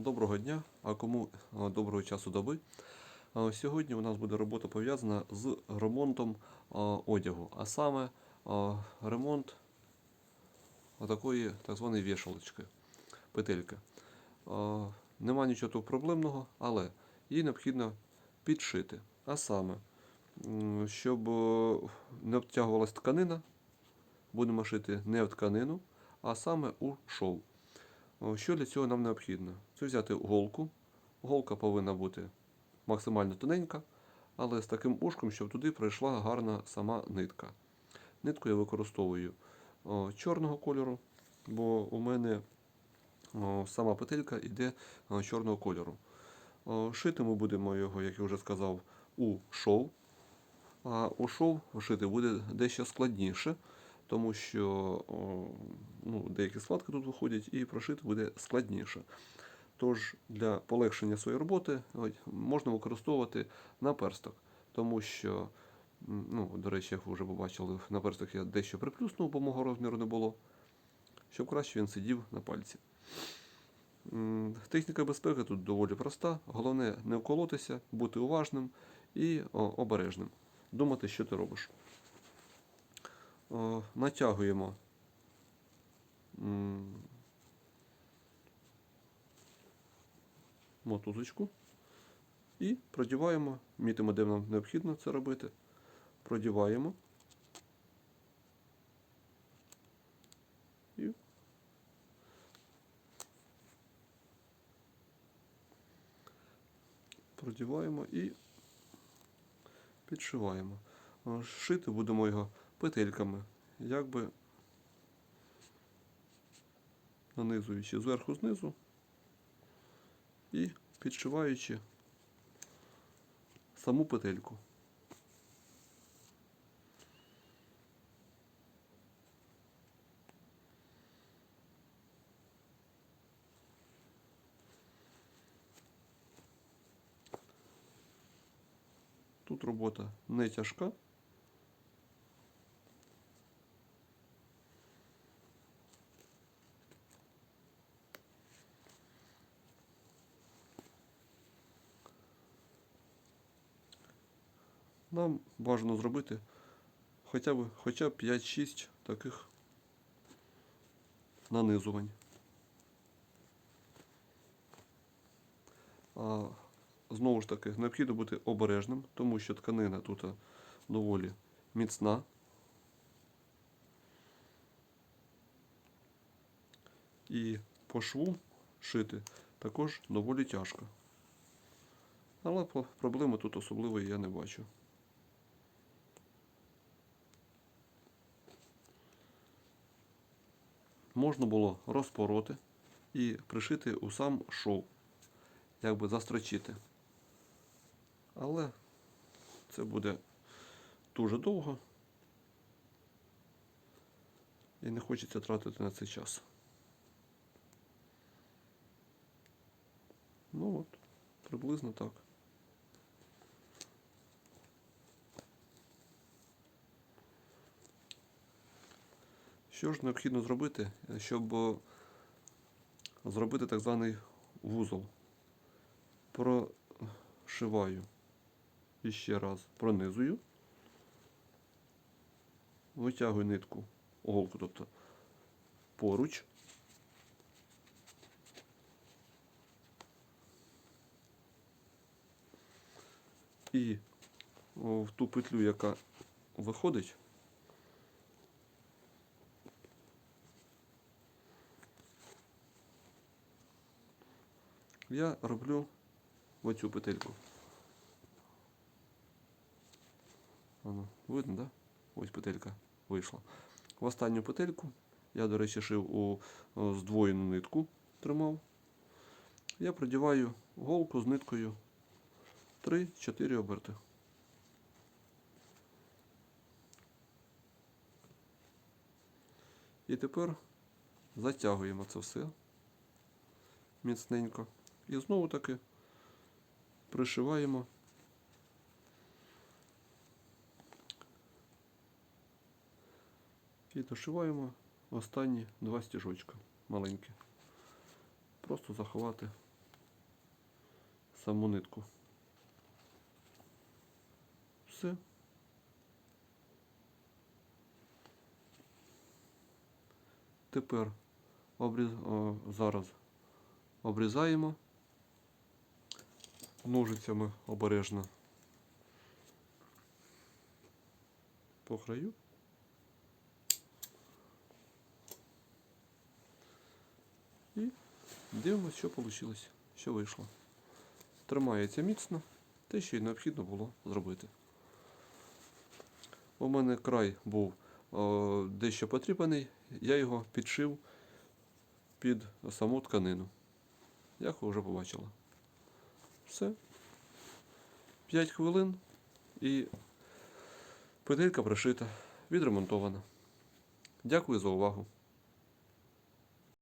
Доброго дня, а кому доброго часу доби. Сьогодні у нас буде робота пов'язана з ремонтом одягу, а саме ремонт такої так званої вішалочки, петельки. Нема нічого тут проблемного, але її необхідно підшити. А саме, щоб е, не обтягувалась тканина, будемо шити не в тканину, а саме у шов. Що для цього нам необхідно? Це взяти голку. Голка повинна бути максимально тоненька, але з таким ушком, щоб туди пройшла гарна сама нитка. Нитку я використовую чорного кольору, бо у мене сама петелька йде чорного кольору. Шити ми будемо його, як я вже сказав, у шов. А у шов шити буде дещо складніше, тому що ну, деякі складки тут виходять і прошити буде складніше. Тож для полегшення своєї роботи можна використовувати наперсток, тому що, ну, до речі, як ви вже побачили, наперсток я дещо приплюснув, бо мого розміру не було, щоб краще він сидів на пальці. Техніка безпеки тут доволі проста. Головне не вколотися, бути уважним і обережним. Думати, що ти робиш. Натягуємо мотузочку і продіваємо, мітимо, де нам необхідно це робити. Продіваємо. І продіваємо і підшиваємо. Шити будемо його петельками, якби нанизуючи зверху знизу і підшиваючи саму петельку. Тут робота не тяжка. Нам бажано зробити хоча б, хоча б 5-6 таких нанизувань. А, знову ж таки, необхідно бути обережним, тому що тканина тут доволі міцна. І по шву шити також доволі тяжко. Але проблеми тут особливої я не бачу. Можна було розпороти і пришити у сам шов, якби застрочити. Але це буде дуже довго і не хочеться тратити на це час. Ну от, приблизно так. Що ж необхідно зробити, щоб е, зробити так званий вузол? Прошиваю і ще раз пронизую, витягую нитку, голку, тобто поруч. І в ту петлю, яка виходить, я роблю оцю петельку. Воно, видно, да? Ось петелька вийшла. В останню петельку я, до речі, шив у здвоєну нитку, тримав. Я продіваю голку з ниткою 3-4 оберти. І тепер затягуємо це все міцненько. І знову таки пришиваємо. І дошиваємо останні два стіжочка маленькі. Просто заховати саму нитку. Все. Тепер обріз... зараз обрізаємо ножицями обережно по краю. І дивимося, що вийшло, що вийшло. Тримається міцно, те, що й необхідно було зробити. У мене край був о, дещо потріпаний, я його підшив під саму тканину. Як ви вже побачили. Все. 5 хвилин і петелька пришита, відремонтована. Дякую за увагу.